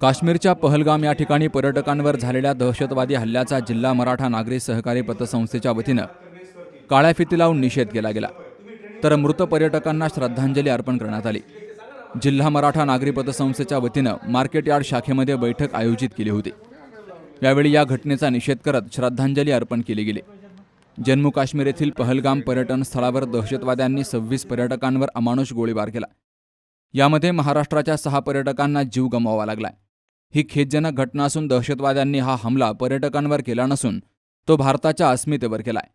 काश्मीरच्या पहलगाम या ठिकाणी पर्यटकांवर झालेल्या दहशतवादी हल्ल्याचा जिल्हा मराठा नागरी सहकारी पतसंस्थेच्या वतीनं काळ्या फिती लावून निषेध केला गेला. तर मृत पर्यटकांना श्रद्धांजली अर्पण करण्यात आली. जिल्हा मराठा नागरी पतसंस्थेच्या वतीनं मार्केट यार्ड शाखेमध्ये बैठक आयोजित केली होती. यावेळी या घटनेचा निषेध करत श्रद्धांजली अर्पण केली गेली. जम्मू काश्मीर येथील पहलगाम पर्यटन स्थळावर दहशतवाद्यांनी सव्वीस पर्यटकांवर अमानुष गोळीबार केला. यामध्ये महाराष्ट्राच्या सहा पर्यटकांना जीव गमवावा लागलाय. ही खेदजनक घटना असून दहशतवाद्यांनी हा हमला पर्यटकांवर केला नसून तो भारताच्या अस्मितेवर केलाय.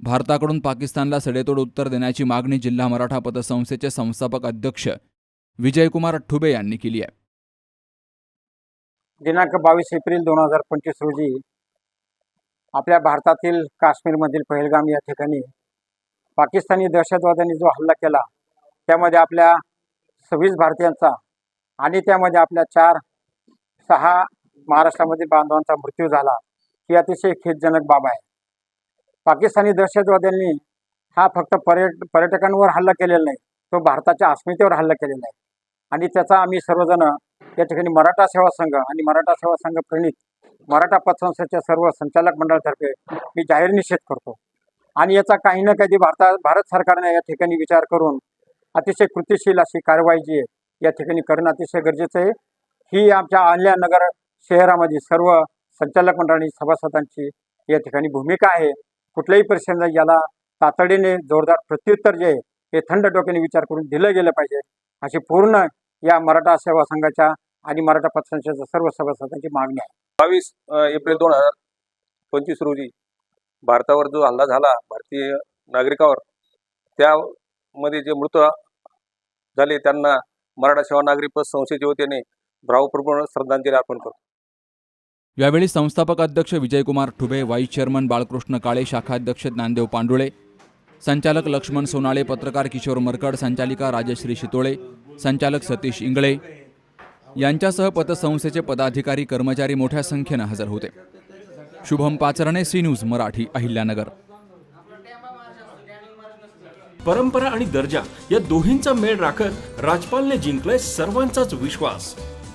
भारताकडून पाकिस्तानला सडेतोड उत्तर देण्याची मागणी जिल्हा मराठा पतसंस्थेचे संस्थापक अध्यक्ष विजयकुमार ठुबे यांनी केली आहे. दिनांक बावीस एप्रिल दोन हजार पंचवीस रोजी आपल्या भारतातील काश्मीरमधील पहलगाम या ठिकाणी पाकिस्तानी दहशतवाद्यांनी जो हल्ला केला त्यामध्ये आपल्या सव्वीस भारतीयांचा आणि त्यामध्ये आपल्या चार सहा महाराष्ट्रामधील बांधवांचा मृत्यू झाला. ही अतिशय खेदजनक बाब आहे. पाकिस्तानी दहशतवाद्यांनी हा फक्त पर्यट पर्यटकांवर हल्ला केलेला नाही तो भारताच्या अस्मितेवर हल्ला केलेला आहे. आणि त्याचा आम्ही सर्वजण या ठिकाणी मराठा सेवा संघ आणि मराठा सेवा संघ प्रणित मराठा पतसंस्थेच्या सर्व संचालक मंडळातर्फे मी जाहीर निषेध करतो. आणि याचा काही ना काही भारता भारत सरकारने या ठिकाणी विचार करून अतिशय कृतिशील अशी कारवाई जी आहे या ठिकाणी करणं अतिशय गरजेचं आहे. ही आमच्या अहिल्यानगर शहरामध्ये सर्व संचालक मंडळांनी सभासदांची या ठिकाणी भूमिका आहे. कुठल्याही परिस्थितीला याला तातडीने जोरदार प्रत्युत्तर जे हे थंड डोक्याने विचार करून दिलं गेलं पाहिजे. अशी पूर्ण या मराठा सेवा संघाच्या आणि मराठा पतसंस्थेच्या सर्व सभासदांची मागणी आहे. बावीस एप्रिल दोन हजार पंचवीस रोजी भारतावर जो हल्ला झाला भारतीय नागरिकावर त्यामध्ये जे मृत झाले त्यांना मराठा सेवा नागरिक पत संस्थेच्या वतीने भावपूर्ण श्रद्धांजली अर्पण करतो. यावेळी संस्थापक अध्यक्ष विजयकुमार ठुबे व्हाईस चेअरमन बाळकृष्ण काळे शाखाध्यक्ष ज्ञानदेव पांडुळे संचालक लक्ष्मण सोनाळे पत्रकार किशोर मरकड संचालिका राजश्री शितोळे संचालक सतीश इंगळे यांच्यासह पतसंस्थेचे पदाधिकारी कर्मचारी मोठ्या संख्येनं हजर होते. Shubham Pacharne C news Marathi Ahilyanagar. परंपरा आणि दर्जा या दोन्हींचा मेळ राखत राजपालने जिंकलाय सर्वांचाच विश्वास.